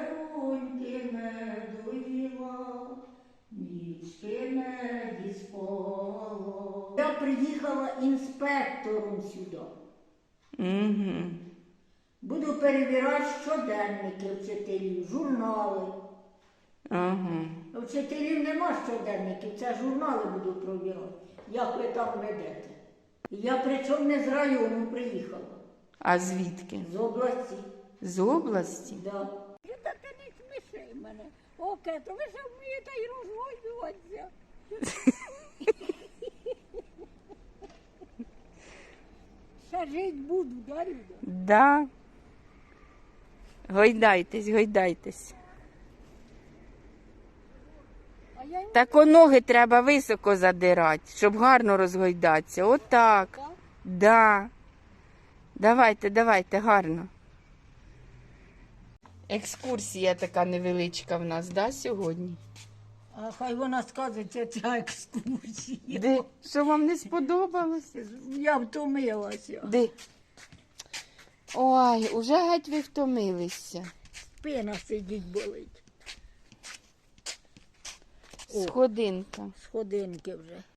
Вечеруньки медуїла, нічки меді споло. Я приїхала інспектором сюди. Угу. Буду перевіряти щоденники вчителів, журнали. Ага. Вчителів нема щоденників, це журнали буду провіряти, як ви там ведете. Я причому не з району приїхала, А звідки? з області. З області? Да. Та ти не сміши мене. Оке, то ви ж вмієте й розгойдуватися. Ще жить буду, да, Люда? Да. Гойдайтесь, гойдайтесь. А я й Так о ноги треба високо задирати, щоб гарно розгойдатися. Отак. так. Да. Давайте, давайте, гарно. Екскурсія така невеличка в нас, да, сьогодні? А хай вона сказиться ця екскурсія. Де? Що вам не сподобалось? Я втомилася. Де? Ой, уже геть ви втомилися. Спина сидіть болить. О. Сходинка. Сходинки вже.